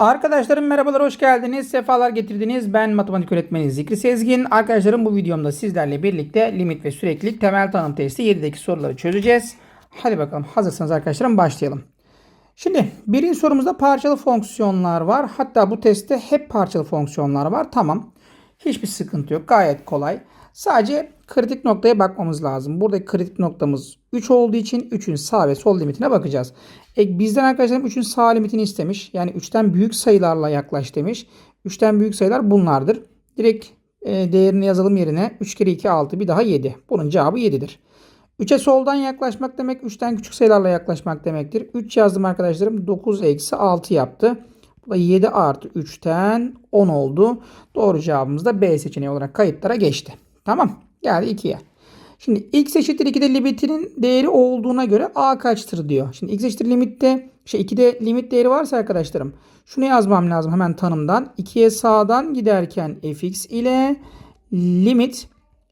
Arkadaşlarım merhabalar hoş geldiniz. Sefalar getirdiniz. Ben matematik öğretmeni Zikri Sezgin. Arkadaşlarım bu videomda sizlerle birlikte limit ve süreklilik temel tanım testi 7'deki soruları çözeceğiz. Hadi bakalım hazırsanız arkadaşlarım başlayalım. Şimdi birinci sorumuzda parçalı fonksiyonlar var. Hatta bu testte hep parçalı fonksiyonlar var. Tamam. Hiçbir sıkıntı yok. Gayet kolay. Sadece kritik noktaya bakmamız lazım. Buradaki kritik noktamız 3 olduğu için 3'ün sağ ve sol limitine bakacağız. E, bizden arkadaşlarım 3'ün sağ limitini istemiş. Yani 3'ten büyük sayılarla yaklaş demiş. 3'ten büyük sayılar bunlardır. Direkt e, değerini yazalım yerine 3 kere 2 6 bir daha 7. Bunun cevabı 7'dir. 3'e soldan yaklaşmak demek 3'ten küçük sayılarla yaklaşmak demektir. 3 yazdım arkadaşlarım 9 eksi 6 yaptı. Bu da 7 artı 3'ten 10 oldu. Doğru cevabımız da B seçeneği olarak kayıtlara geçti. Tamam. Geldi 2'ye. Şimdi x eşittir 2'de limitinin değeri olduğuna göre a kaçtır diyor. Şimdi x eşittir limitte şey 2'de limit değeri varsa arkadaşlarım şunu yazmam lazım hemen tanımdan. 2'ye sağdan giderken fx ile limit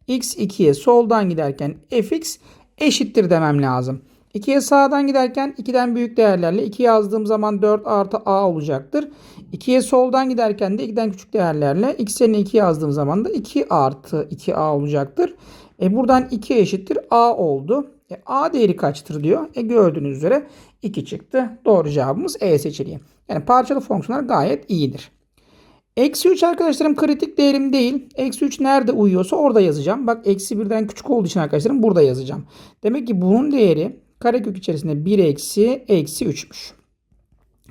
x 2'ye soldan giderken fx eşittir demem lazım. 2'ye sağdan giderken 2'den büyük değerlerle 2 yazdığım zaman 4 artı a olacaktır. 2'ye soldan giderken de 2'den küçük değerlerle x yerine 2 yazdığım zaman da 2 artı 2a olacaktır. E buradan 2 eşittir a oldu. E a değeri kaçtır diyor. E gördüğünüz üzere 2 çıktı. Doğru cevabımız E seçeneği. Yani parçalı fonksiyonlar gayet iyidir. Eksi 3 arkadaşlarım kritik değerim değil. Eksi 3 nerede uyuyorsa orada yazacağım. Bak eksi 1'den küçük olduğu için arkadaşlarım burada yazacağım. Demek ki bunun değeri karekök içerisinde 1 eksi eksi 3'müş.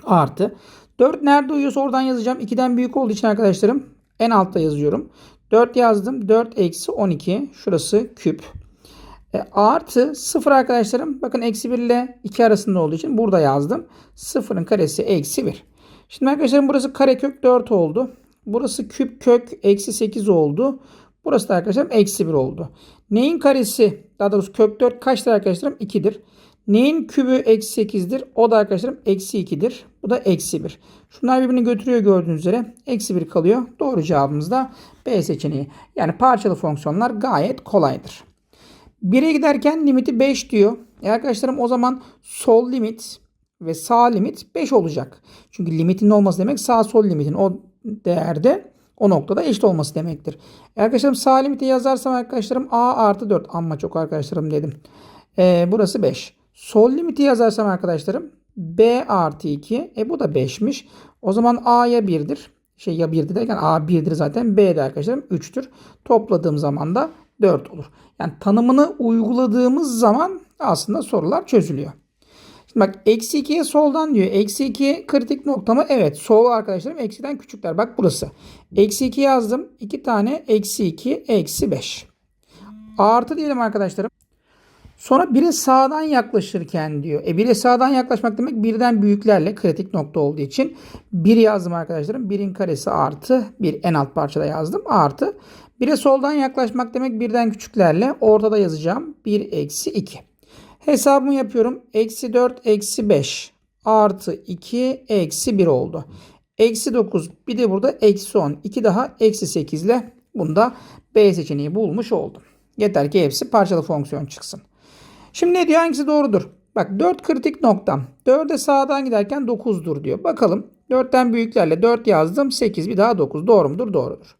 Artı. 4 nerede uyuyorsa oradan yazacağım. 2'den büyük olduğu için arkadaşlarım en altta yazıyorum. 4 yazdım. 4 eksi 12. Şurası küp. E, artı 0 arkadaşlarım. Bakın eksi 1 ile 2 arasında olduğu için burada yazdım. 0'ın karesi eksi 1. Şimdi arkadaşlarım burası karekök 4 oldu. Burası küp kök eksi 8 oldu. Burası da arkadaşlarım eksi 1 oldu. Neyin karesi daha doğrusu kök 4 kaçtır arkadaşlarım? 2'dir. Neyin kübü eksi 8'dir? O da arkadaşlarım eksi 2'dir. Bu da eksi 1. Şunlar birbirini götürüyor gördüğünüz üzere. Eksi 1 kalıyor. Doğru cevabımız da B seçeneği. Yani parçalı fonksiyonlar gayet kolaydır. 1'e giderken limiti 5 diyor. E arkadaşlarım o zaman sol limit ve sağ limit 5 olacak. Çünkü limitin olması demek sağ sol limitin o değerde o noktada eşit olması demektir. E arkadaşlarım sağ limiti yazarsam arkadaşlarım a artı 4 amma çok arkadaşlarım dedim. E, burası 5. Sol limiti yazarsam arkadaşlarım b artı 2. E bu da 5'miş. O zaman a'ya 1'dir. Şey ya 1'dir derken a 1'dir zaten. b de arkadaşlarım 3'tür. Topladığım zaman da 4 olur. Yani tanımını uyguladığımız zaman aslında sorular çözülüyor. Şimdi bak eksi 2'ye soldan diyor. Eksi 2 kritik nokta mı? Evet. Sol arkadaşlarım eksiden küçükler. Bak burası. Eksi 2 yazdım. 2 tane eksi 2 eksi 5. Artı diyelim arkadaşlarım. Sonra 1'e sağdan yaklaşırken diyor. E 1'e sağdan yaklaşmak demek birden büyüklerle kritik nokta olduğu için 1 yazdım arkadaşlarım. 1'in karesi artı 1 en alt parçada yazdım. Artı 1'e soldan yaklaşmak demek birden küçüklerle ortada yazacağım. 1 eksi 2. Hesabımı yapıyorum. Eksi 4 eksi 5 artı 2 eksi 1 oldu. Eksi 9 bir de burada eksi 10. 2 daha eksi 8 ile bunda B seçeneği bulmuş oldum. Yeter ki hepsi parçalı fonksiyon çıksın. Şimdi ne diyor? Hangisi doğrudur? Bak 4 kritik noktam. 4'e sağdan giderken 9'dur diyor. Bakalım 4'ten büyüklerle 4 yazdım. 8 bir daha 9. Doğru mudur? Doğrudur.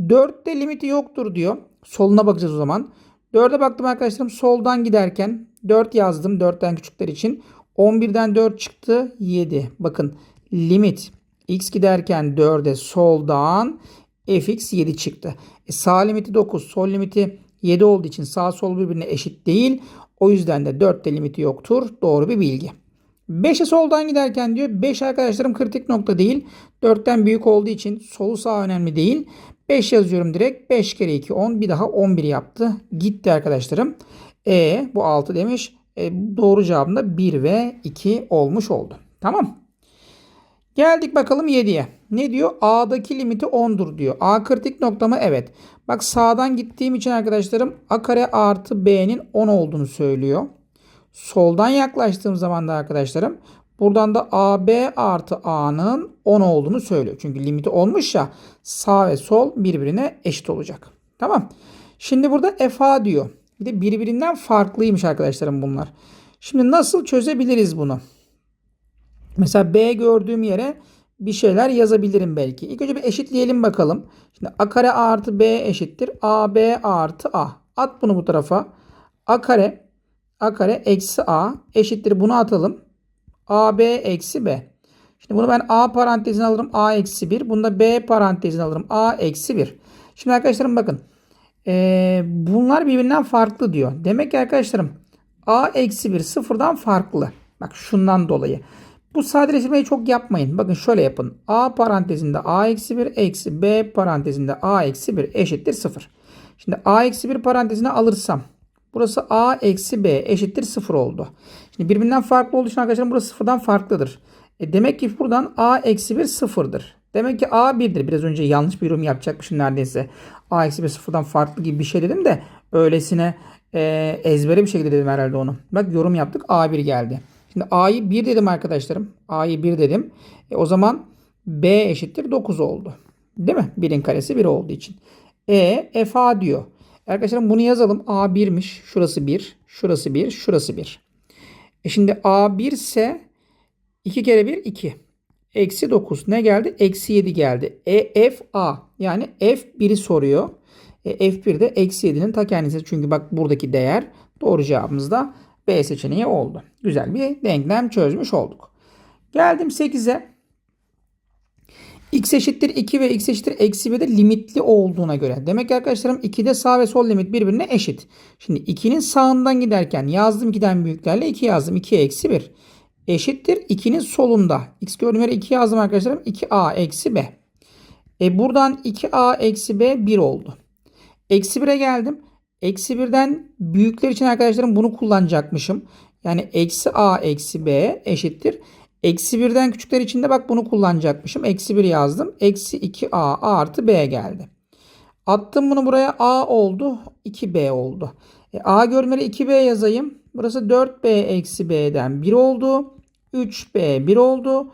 4'te limiti yoktur diyor. Soluna bakacağız o zaman. 4'e baktım arkadaşlarım. Soldan giderken 4 yazdım 4'ten küçükler için. 11'den 4 çıktı 7. Bakın limit x giderken 4'e soldan fx 7 çıktı. E, sağ limiti 9 sol limiti 7 olduğu için sağ sol birbirine eşit değil. O yüzden de 4'te limiti yoktur. Doğru bir bilgi. 5'e soldan giderken diyor 5 arkadaşlarım kritik nokta değil. 4'ten büyük olduğu için solu sağ önemli değil. 5 yazıyorum direkt. 5 kere 2 10 bir daha 11 yaptı. Gitti arkadaşlarım. E bu 6 demiş. E, doğru cevabında 1 ve 2 olmuş oldu. Tamam. Geldik bakalım 7'ye. Ne diyor? A'daki limiti 10'dur diyor. A kritik nokta mı? Evet. Bak sağdan gittiğim için arkadaşlarım A kare artı B'nin 10 olduğunu söylüyor. Soldan yaklaştığım zaman da arkadaşlarım buradan da AB artı A'nın 10 olduğunu söylüyor. Çünkü limiti olmuş ya sağ ve sol birbirine eşit olacak. Tamam. Şimdi burada FA diyor. Bir de birbirinden farklıymış arkadaşlarım bunlar. Şimdi nasıl çözebiliriz bunu? Mesela B gördüğüm yere bir şeyler yazabilirim belki. İlk önce bir eşitleyelim bakalım. Şimdi a kare a artı b eşittir. a b artı a. At bunu bu tarafa. a kare a kare eksi a eşittir. Bunu atalım. a b eksi b. Şimdi bunu ben a parantezine alırım. a eksi 1. Bunu da b parantezine alırım. a eksi 1. Şimdi arkadaşlarım bakın. Ee, bunlar birbirinden farklı diyor. Demek ki arkadaşlarım a eksi 1 sıfırdan farklı. Bak şundan dolayı. Bu sadeleştirmeyi çok yapmayın. Bakın şöyle yapın. A parantezinde A eksi 1 eksi B parantezinde A eksi 1 eşittir 0. Şimdi A eksi 1 parantezine alırsam burası A eksi B eşittir 0 oldu. Şimdi birbirinden farklı olduğu için arkadaşlar burası sıfırdan farklıdır. E demek ki buradan A eksi 1 sıfırdır. Demek ki A 1'dir. Biraz önce yanlış bir yorum yapacakmışım neredeyse. A eksi 1 sıfırdan farklı gibi bir şey dedim de öylesine e, ezbere bir şekilde dedim herhalde onu. Bak yorum yaptık A1 geldi. Şimdi A'yı 1 dedim arkadaşlarım. A'yı 1 dedim. E, o zaman B eşittir 9 oldu. Değil mi? 1'in karesi 1 olduğu için. E F A diyor. Arkadaşlarım bunu yazalım. A 1'miş. Şurası 1. Şurası 1. Şurası 1. E şimdi A 1 ise 2 kere 1 2. Eksi 9. Ne geldi? Eksi 7 geldi. E F A. Yani F 1'i soruyor. E, F1 de eksi 7'nin ta kendisi. Çünkü bak buradaki değer doğru cevabımız da B seçeneği oldu. Güzel bir denklem çözmüş olduk. Geldim 8'e. X eşittir 2 ve x eşittir eksi 1 de limitli olduğuna göre. Demek ki arkadaşlarım 2'de sağ ve sol limit birbirine eşit. Şimdi 2'nin sağından giderken yazdım 2'den büyüklerle 2 yazdım. 2 eksi 1 eşittir 2'nin solunda. X gördüğüm yere 2 yazdım arkadaşlarım. 2a eksi b. E buradan 2a eksi b 1 oldu. Eksi 1'e geldim. Eksi 1'den büyükler için arkadaşlarım bunu kullanacakmışım. Yani eksi a eksi b eşittir. Eksi 1'den küçükler için de bak bunu kullanacakmışım. Eksi 1 yazdım. Eksi 2a artı b geldi. Attım bunu buraya a oldu. 2b oldu. E, a görmeli 2b yazayım. Burası 4b eksi b'den 1 oldu. 3b 1 oldu.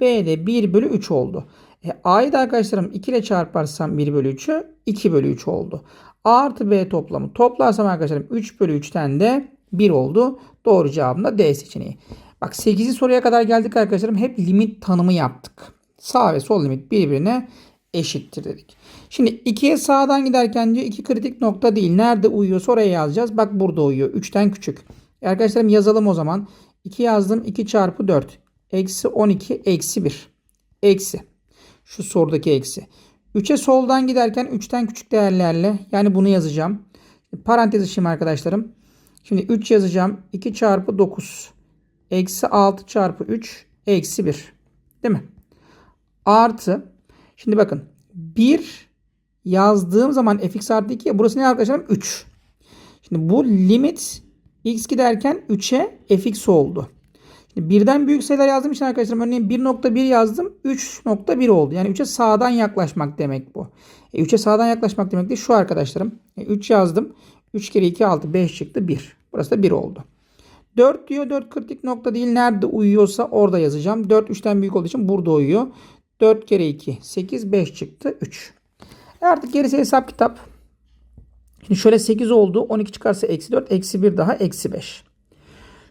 b de 1 bölü 3 oldu. E, a'yı da arkadaşlarım 2 ile çarparsam 1 bölü 3'ü 2 bölü 3 oldu. A artı B toplamı toplarsam arkadaşlarım 3 bölü 3'ten de 1 oldu. Doğru cevabım da D seçeneği. Bak 8. soruya kadar geldik arkadaşlarım. Hep limit tanımı yaptık. Sağ ve sol limit birbirine eşittir dedik. Şimdi 2'ye sağdan giderken diyor 2 kritik nokta değil. Nerede uyuyorsa oraya yazacağız. Bak burada uyuyor. 3'ten küçük. E arkadaşlarım yazalım o zaman. 2 yazdım. 2 çarpı 4. Eksi 12 eksi 1. Eksi. Şu sorudaki eksi. 3'e soldan giderken 3'ten küçük değerlerle yani bunu yazacağım. Parantez içim arkadaşlarım. Şimdi 3 yazacağım. 2 çarpı 9. Eksi 6 çarpı 3. Eksi 1. Değil mi? Artı. Şimdi bakın. 1 yazdığım zaman fx artı 2. Burası ne arkadaşlarım? 3. Şimdi bu limit x giderken 3'e fx oldu. Birden büyük sayılar yazdığım için arkadaşlar örneğin 1.1 yazdım 3.1 oldu. Yani 3'e sağdan yaklaşmak demek bu. E, 3'e sağdan yaklaşmak demek de şu arkadaşlarım. E, 3 yazdım. 3 kere 2 6 5 çıktı 1. Burası da 1 oldu. 4 diyor 4 kritik nokta değil. Nerede uyuyorsa orada yazacağım. 4 3'ten büyük olduğu için burada uyuyor. 4 kere 2 8 5 çıktı 3. E artık gerisi hesap kitap. Şimdi şöyle 8 oldu. 12 çıkarsa eksi 4 eksi 1 daha eksi 5.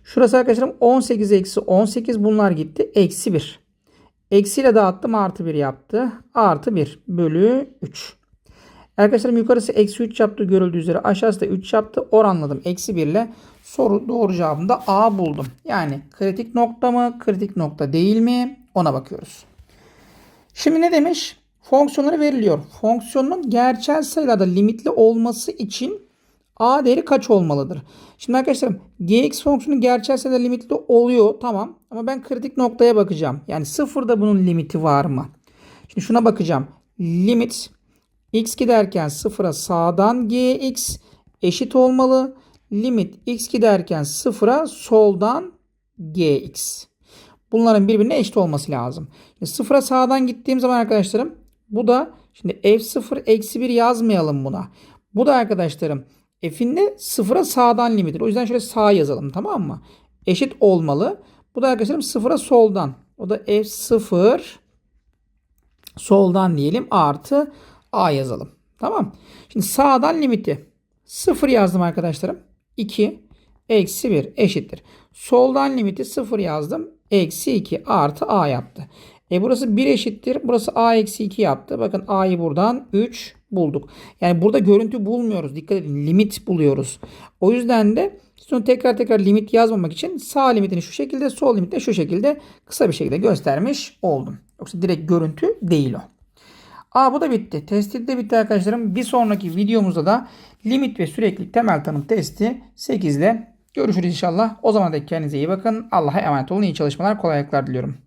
Şurası arkadaşlarım 18 eksi 18 bunlar gitti. Eksi 1. Eksiyle dağıttım artı 1 yaptı. Artı 1 bölü 3. Arkadaşlarım yukarısı eksi 3 yaptı görüldüğü üzere. Aşağısı da 3 yaptı. Oranladım. Eksi 1 ile soru doğru cevabında A buldum. Yani kritik nokta mı? Kritik nokta değil mi? Ona bakıyoruz. Şimdi ne demiş? Fonksiyonları veriliyor. Fonksiyonun gerçel sayılarda limitli olması için A değeri kaç olmalıdır? Şimdi arkadaşlarım gx fonksiyonu gerçel sayıda limitli oluyor tamam ama ben kritik noktaya bakacağım. Yani sıfırda bunun limiti var mı? Şimdi şuna bakacağım. Limit x giderken sıfıra sağdan gx eşit olmalı. Limit x giderken sıfıra soldan gx. Bunların birbirine eşit olması lazım. Şimdi sıfıra sağdan gittiğim zaman arkadaşlarım bu da şimdi f0 eksi 1 yazmayalım buna. Bu da arkadaşlarım f'in de sıfıra sağdan limitidir. O yüzden şöyle sağ yazalım tamam mı? Eşit olmalı. Bu da arkadaşlarım sıfıra soldan. O da f0 soldan diyelim artı a yazalım. Tamam. Şimdi sağdan limiti 0 yazdım arkadaşlarım. 2 eksi 1 eşittir. Soldan limiti 0 yazdım. Eksi 2 artı a yaptı. E burası 1 eşittir. Burası a eksi 2 yaptı. Bakın a'yı buradan 3 bulduk. Yani burada görüntü bulmuyoruz. Dikkat edin limit buluyoruz. O yüzden de sonra tekrar tekrar limit yazmamak için sağ limitini şu şekilde sol limitini şu şekilde kısa bir şekilde göstermiş oldum. Yoksa direkt görüntü değil o. Aa bu da bitti. Testi de bitti arkadaşlarım. Bir sonraki videomuzda da limit ve süreklilik temel tanım testi 8 ile görüşürüz inşallah. O zaman da kendinize iyi bakın. Allah'a emanet olun. İyi çalışmalar, kolaylıklar diliyorum.